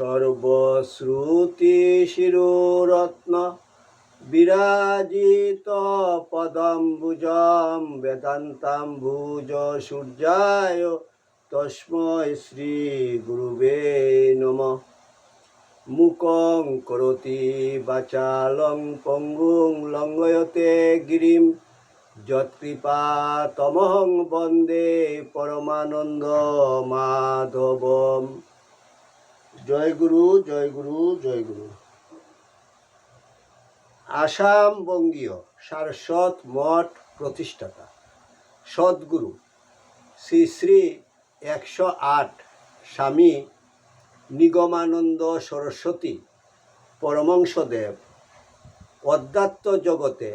সর্বশ্রুতি শিরোরত্ন বিরাজিত পদম্বুজম বেদান্তাম্বুজ সূর্যায় তস্মৈ শ্রী গুরুবে নমঃ। মুকং করতি বাচালং পঙ্গুং লঙ্ঘয়তে গিরিম। যৎকৃপা তমহং বন্দে পরমানন্দ মাধবম। জয় গুরু জয় গুরু জয় গুরু। আসাম বঙ্গীয় সারস্বত মঠ প্রতিষ্ঠাতা, সদ্গুরু, শ্রী শ্রী একশো আট স্বামী নিগমানন্দ সরস্বতী পরমংসদেব, অধ্যাত্ম জগতে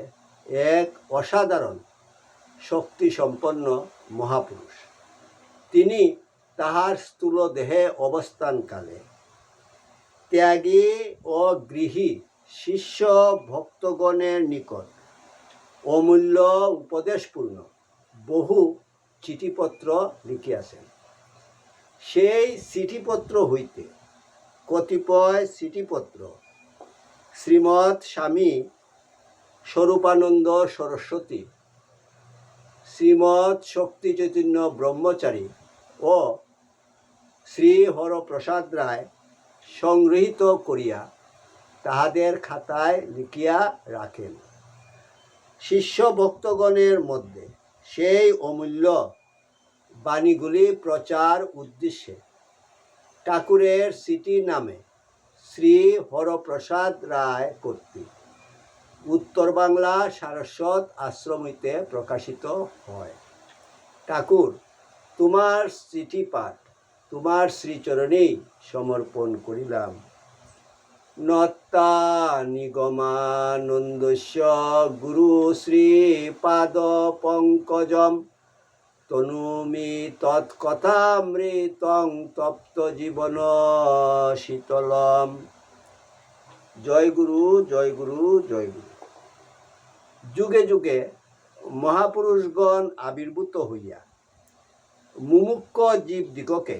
এক অসাধারণ শক্তিসম্পন্ন মহাপুরুষ। তিনি তাহার স্থূল দেহে অবস্থানকালে ত্যাগী ও গৃহী শিষ্য ভক্তগণের নিকট। অমূল্য উপদেশপূর্ণ। বহু চিঠিপত্র লিখিয়াছেন। সেই চিঠিপত্র হইতে কতিপয় চিঠিপত্র শ্রীমৎ স্বামী স্বরূপানন্দ সরস্বতী, শ্রীমৎ শক্তি চৈতন্য ব্রহ্মচারী ও শ্রী হরপ্রসাদ রায় সংগৃহীত করিয়া তাহাদের খাতায় লিখিয়া রাখেন। শিষ্য ভক্তগণের মধ্যে সেই অমূল্য বাণীগুলি প্রচার উদ্দেশ্যে ঠাকুরের সিটি নামে শ্রী হরপ্রসাদ রায় কর্তৃক উত্তর বাংলা সারস্বত আশ্রমিতে প্রকাশিত হয়। ঠাকুর, তোমার চিঠি পাঠ তোমার শ্রীচরণেই সমর্পণ করিলাম। নত্তা নিগমানন্দস্য গুরু শ্রীপাদ পঙ্কজম, তনুমি তৎকথামৃতং তপ্ত জীবন শীতলম। জয় গুরু জয় গুরু জয় গুরু। যুগে যুগে মহাপুরুষগণ আবির্ভূত হইয়া মুমুক্ষ জীবদিগকে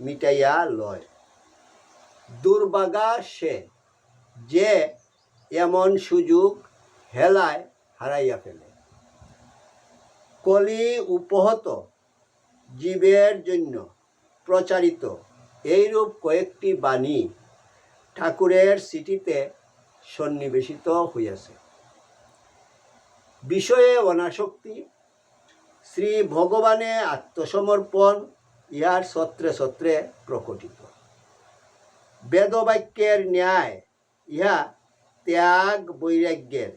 মিটাইয়া লয়। দুর্বাগা সে যে এমন সুযোগ হেলায় হারাইয়া ফেলে। কলি উপহত জীবের জন্য প্রচারিত এইরূপ কয়েকটি বাণী ঠাকুরের সিটিতে সন্নিবেশিত হইয়াছে। বিষয়ে অনাসক্তি, শ্রী ভগবানে আত্মসমর্পণ ইহার সত্রে সত্রে প্রকটিত। বেদবাক্যের ন্যায় ইহা ত্যাগ বৈরাগ্যের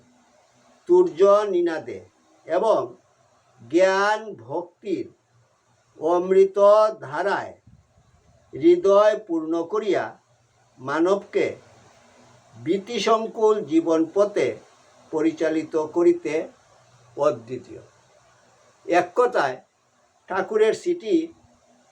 তুর্য নিনাদে এবং জ্ঞান ভক্তির অমৃত ধারায় হৃদয় পূর্ণ করিয়া মানবকে ভীতিসংকুল জীবন পথে পরিচালিত করিতে অদ্বিতীয়। এক কথায় ঠাকুরের সিটি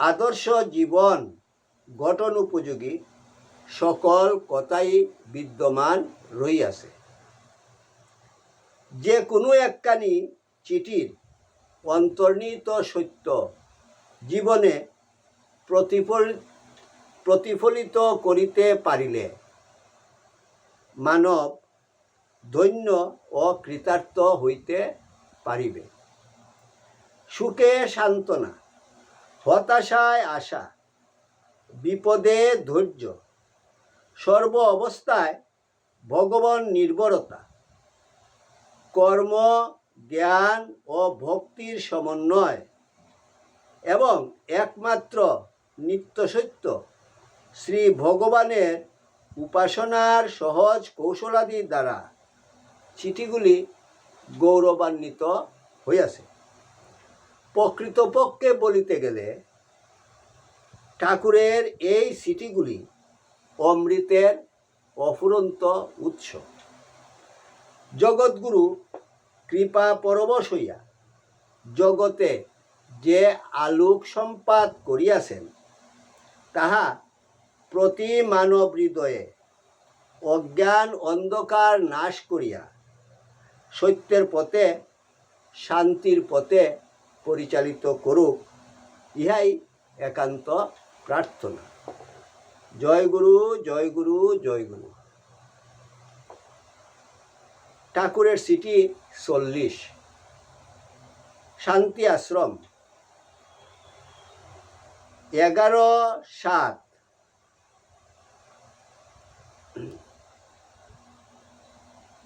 আদর্শ জীবন গঠন উপযোগী, সকল কথাই বিদ্যমান রইয়াছে যে কোনো একখানি চিঠির অন্তর্নিহিত সত্য জীবনে প্রতিফলিত প্রতিফলিত করিতে পারিলে মানব ধন্য ও কৃতার্থ হইতে পারিবে। সুখে সান্ত্বনা হতাশায় আশা বিপদে ধৈর্য, সর্ব অবস্থায় ভগবান নির্ভরতা কর্ম, জ্ঞান ও ভক্তির সমন্বয় এবং একমাত্র নিত্যসত্য শ্রী ভগবানের উপাসনার সহজ কৌশলাদি দ্বারা চিঠিগুলি গৌরবান্বিত হইয়াছে। প্রকৃতপক্ষে বলিতে গেলে ঠাকুরের এই সিটিগুলি অমৃতের অফুরন্ত উৎস। জগৎগুরু কৃপা পরবশ হইয়া জগতে যে আলোক সম্পাদ করিয়াছেন, তাহা প্রতি মানব হৃদয়ে অজ্ঞান অন্ধকার নাশ করিয়া সত্যের পথে, শান্তির পথে পরিচালিত করুক, ইহাই একান্ত প্রার্থনা। জয় গুরু জয় গুরু জয় গুরু। ঠাকুরের সিটি চল্লিশ। শান্তি আশ্রম। এগারো সাত।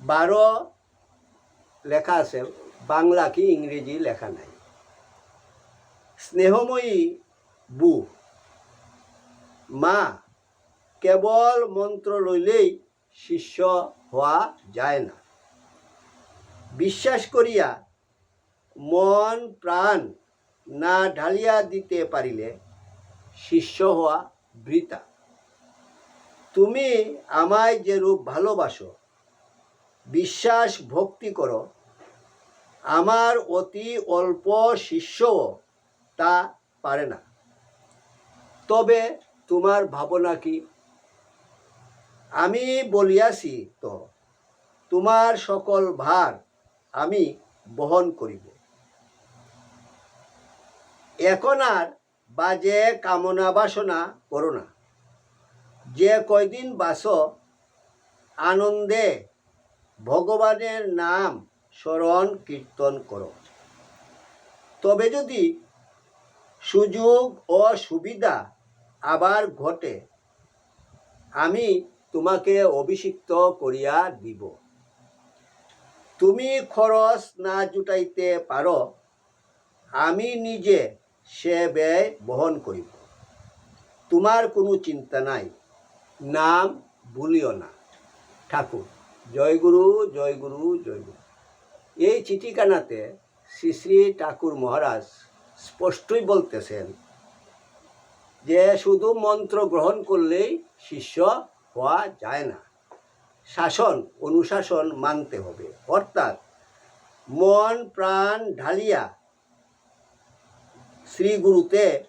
বারো লেখা আছে, বাংলা কি ইংরেজি লেখা নাই। স্নেহময়ী বু। মা, কেবল মন্ত্র লইলেই শিষ্য হওয়া যায় না। বিশ্বাস করিয়া মন প্রাণ না ঢালিয়া দিতে পারিলে শিষ্য হওয়া বৃতা তুমি আমায় যে রূপ ভালোবাসো, বিশ্বাস ভক্তি করো, আমার অতি অল্প শিষ্যও তা পারে না। তবে তোমার ভাবনা কি? আমি বলিয়াছি তো, তোমার সকল ভার আমি বহন করিব। এখন আর বাজে কামনা বাসনা করো না। যে কয়দিন বাস, আনন্দে ভগবানের নাম স্মরণ কীর্তন করো। তবে যদি সুযোগ ও সুবিধা আবার ঘটে। আমি তোমাকে অভিষিক্ত করিয়া দিব। তুমি খরচ না জুটাইতে পারো, আমি নিজে সে ব্যয় বহন করিব। তোমার কোনো চিন্তা নাই, নাম ভুলিও না। ঠাকুর, জয় গুরু জয় গুরু জয় গুরু। এই চিঠিখানাতে শ্রী শ্রী ঠাকুর মহারাজ স্পষ্টই বলতেছেন যে শুধু মন্ত্র গ্রহণ করলেই শিষ্য হওয়া যায় না। শাসন, অনুশাসন মানতে হবে। অর্থাৎ মন, প্রাণ ঢালিয়া শ্রীগুরুতে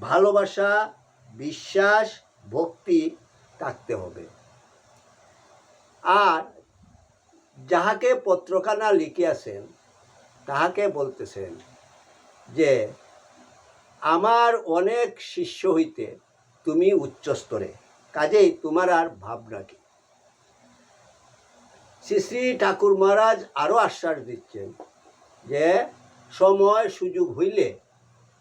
ভালোবাসা, বিশ্বাস, ভক্তি থাকতে হবে। আর যাহাকে পত্রখানা লিখিয়াছেন, তাহাকে বলতেছেন যে আমার অনেক শিষ্য হইতে তুমি উচ্চ স্তরে কাজেই তোমার আর ভাবনা কি? শ্রী শ্রী ঠাকুর মহারাজ আরও আশ্বাস দিচ্ছেন যে সময় সুযোগ হইলে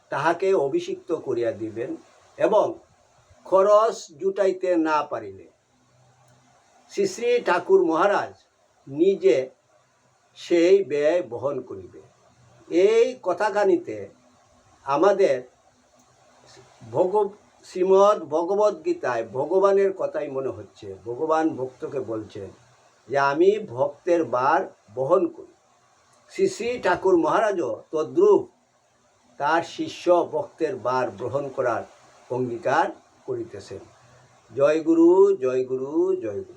তাহাকে অভিষিক্ত করিয়া দিবেন এবং খরচ জুটাইতে না পারিলে। শ্রী শ্রী ঠাকুর মহারাজ নিজে সেই ব্যয় বহন করিবে। এই কথাখানিতে আমাদের ভগ শ্রীমদ্ ভগবদ গীতায় ভগবানের কথাই মনে হচ্ছে। ভগবান ভক্তকে বলছেন যে, আমি ভক্তের বার বহন করি। শ্রী শ্রী ঠাকুর মহারাজও তদ্রুপ তার শিষ্য ভক্তের বার গ্রহণ করার অঙ্গীকার করিতেছেন। জয় গুরু জয় গুরু জয় গুরু।